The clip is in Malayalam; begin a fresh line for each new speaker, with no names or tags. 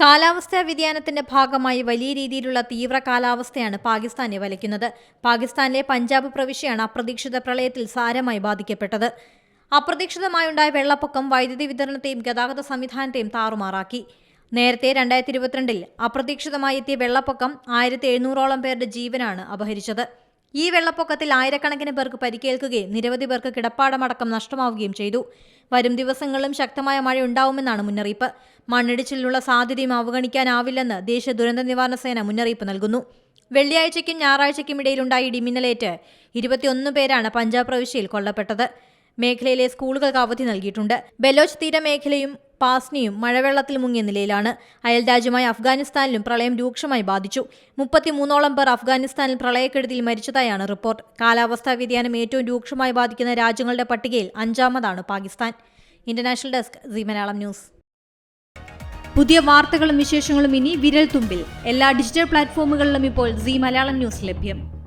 കാലാവസ്ഥാ വ്യതിയാനത്തിന്റെ ഭാഗമായി വലിയ രീതിയിലുള്ള തീവ്ര കാലാവസ്ഥയാണ് പാകിസ്ഥാനെ വലയ്ക്കുന്നത്. പാകിസ്ഥാനിലെ പഞ്ചാബ് പ്രവിശ്യയാണ് അപ്രതീക്ഷിത പ്രളയത്തിൽ സാരമായി ബാധിക്കപ്പെട്ടത്. അപ്രതീക്ഷിതമായുണ്ടായ വെള്ളപ്പൊക്കം വൈദ്യുതി വിതരണത്തെയും ഗതാഗത സംവിധാനത്തെയും താറുമാറാക്കി. നേരത്തെ രണ്ടായിരത്തി ഇരുപത്തിരണ്ടിൽ അപ്രതീക്ഷിതമായി എത്തിയ വെള്ളപ്പൊക്കം ആയിരത്തി എഴുന്നൂറോളം പേരുടെ ജീവനാണ് അപഹരിച്ചത്. ഈ വെള്ളപ്പൊക്കത്തിൽ ആയിരക്കണക്കിന് പേർക്ക് പരിക്കേൽക്കുകയും നിരവധി പേർക്ക് കിടപ്പാടമടക്കം നഷ്ടമാവുകയും ചെയ്തു. വരും ദിവസങ്ങളിലും ശക്തമായ മഴ ഉണ്ടാവുമെന്നാണ് മുന്നറിയിപ്പ്. മണ്ണിടിച്ചിലിനുള്ള സാധ്യതയും അവഗണിക്കാനാവില്ലെന്ന് ദേശീയ ദുരന്ത നിവാരണ സേന മുന്നറിയിപ്പ് നൽകുന്നു. വെള്ളിയാഴ്ചയ്ക്കും ഞായറാഴ്ചയ്ക്കും ഇടയിലുണ്ടായ ഇടിമിന്നലേറ്റ് ഇരുപത്തിയൊന്ന് പേരാണ് പഞ്ചാബ് പ്രവിശ്യയിൽ കൊല്ലപ്പെട്ടത്. മേഖലയിലെ സ്കൂളുകൾക്ക് അവധി നൽകിയിട്ടുണ്ട്. ബലോച്ച് തീരമേഖലയും പാസ്നിയും മഴവെള്ളത്തിൽ മുങ്ങിയ നിലയിലാണ്. അയൽരാജ്യമായ അഫ്ഗാനിസ്ഥാനിലും പ്രളയം രൂക്ഷമായി ബാധിച്ചു. മുപ്പത്തിമൂന്നോളം പേർ അഫ്ഗാനിസ്ഥാനിൽ പ്രളയക്കെടുതിയിൽ മരിച്ചതായാണ് റിപ്പോർട്ട്. കാലാവസ്ഥാ വ്യതിയാനം ഏറ്റവും രൂക്ഷമായി ബാധിക്കുന്ന രാജ്യങ്ങളുടെ പട്ടികയിൽ അഞ്ചാമതാണ് Pakistan. International desk C Malayalam news. പുതിയ വാർത്തകളും വിശേഷങ്ങളും ഇനി വിരൽ തുമ്പിൽ എല്ലാ ഡിജിറ്റൽ പ്ലാറ്റ്ഫോമുകളിലും ഇപ്പോൾ സി മലയാളം ന്യൂസ് ലഭ്യം.